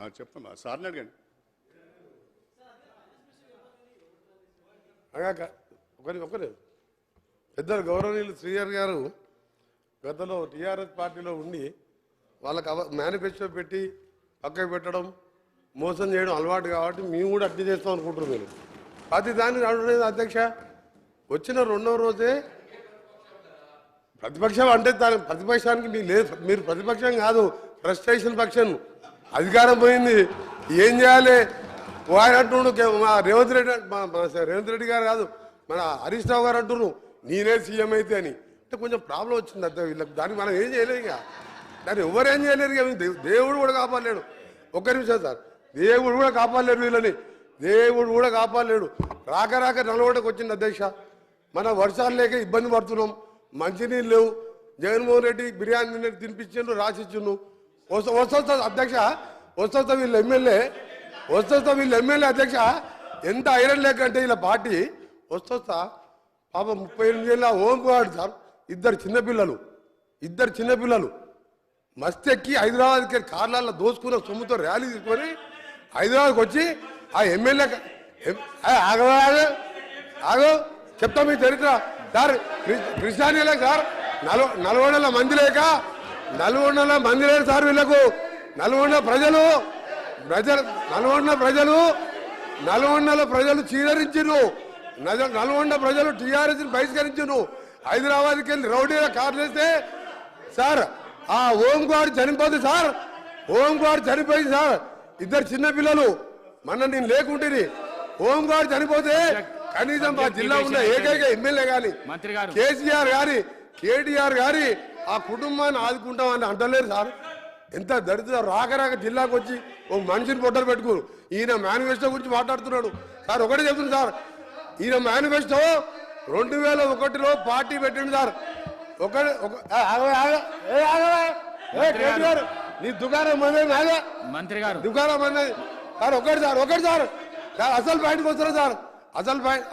ఆ, సార్ని అడగండి. అగాక ఒకరి ఒకరు. పెద్దలు గౌరవనీయులు శ్రీహరి గారు గతంలో టీఆర్ఎస్ పార్టీలో ఉండి వాళ్ళకి అవ మేనిఫెస్టో పెట్టి పక్కకు పెట్టడం మోసం చేయడం అలవాటు కాబట్టి మేము కూడా అడ్డు చేస్తాం అనుకుంటున్నారు మీరు. ప్రతి దానికి అడగలేదు అధ్యక్ష. వచ్చిన రెండవ రోజే ప్రతిపక్షం అంటే దాని ప్రతిపక్షానికి మీరు లేదు. మీరు ప్రతిపక్షం కాదు ఫ్రస్ట్రేషన్ పక్షం. అధికారం పోయింది. ఏం చేయాలి? వారి ఆయన అంటుండు మా రేవంత్ రెడ్డి మా- రేవంత్ రెడ్డి గారు కాదు మన హరీష్ రావు గారు అంటున్నారు నేనే సీఎం అయితే అని. అంటే కొంచెం ప్రాబ్లం వచ్చింది అంతే వీళ్ళకి దానికి మనం ఏం చేయలేదు ఇక. దాన్ని ఎవరు ఏం చేయలేరు ఇక. దేవుడు కూడా కాపాడలేడు. ఒక్క నిమిషం సార్. దేవుడు కూడా కాపాడలేడు వీళ్ళని. దేవుడు కూడా కాపాడలేడు. రాక రాక నలవటకు వచ్చింది అధ్యక్ష. మన వర్షాలు లేక ఇబ్బంది పడుతున్నాం. మంచినీళ్ళు లేవు. జగన్మోహన్ రెడ్డి బిర్యానీ తినిపించిండు రాసిచ్చిండు వస్తా అధ్యక్ష వస్తా వీళ్ళు ఎమ్మెల్యే వస్తా వీళ్ళు ఎమ్మెల్యే అధ్యక్ష ఎంత ఐరన్ లేక అంటే వీళ్ళ పార్టీ వస్తా పాప ముప్పై ఎనిమిది ఏళ్ళ ఓంకువాడు సార్ ఇద్దరు చిన్నపిల్లలు ఇద్దరు చిన్నపిల్లలు మస్తు ఎక్కి హైదరాబాద్కి కార్లలో దోసుకున్న సొమ్ముతో ర్యాలీ తీసుకొని హైదరాబాద్కి వచ్చి ఆ ఎమ్మెల్యే ఆగో ఆగో చెప్తా మీ చరిత్ర. సార్ క్రి- క్రిస్టియానీలే సార్ నలు నలభై మంది లేక నల్గొండల మంది లేరు సార్ వీళ్ళకు. నల్గొండ ప్రజలు ప్రజలు నల్గొండ ప్రజలు నల్గొండల ప్రజలు చీదరించిరు నజ- నల్గొండ ప్రజలు టీఆర్ఎస్ బహిష్కరించును హైదరాబాద్కి వెళ్ళి రౌడీల కార్లు వేస్తే సార్ ఆ ఓంకాడు చనిపోదు సార్ ఓంకాడు చనిపోయింది సార్. ఇద్దరు చిన్న పిల్లలు మొన్న నేను లేకుంటేని. ఓంకాడు చనిపోతే కనీసం మా జిల్లా ఉన్న ఏకైక ఎమ్మెల్యే గాని గారు. కేసీఆర్ గాని కేటీఆర్ గాని ఆ కుటుంబాన్ని ఆదుకుంటామని అంటలేరు సార్. ఎంత దరిద్ర రాక రాక జిల్లాకు వచ్చి ఓ మనిషిని పొట్టలు పెట్టుకోరు ఈయన మేనిఫెస్టో గురించి మాట్లాడుతున్నాడు. సార్ ఒకటే చెప్తుంది సార్. ఈయన మేనిఫెస్టో రెండు వేల ఒకటిలో పార్టీ పెట్టిండు సార్. ఒకటి ఒక నీ దుకాణం మంది మంత్రి గారు. దుకాణం మంది. సార్ ఒకటి సార్ ఒకటి సార్. అసలు పాయింట్కి వస్తారు సార్. అసలు పాయింట్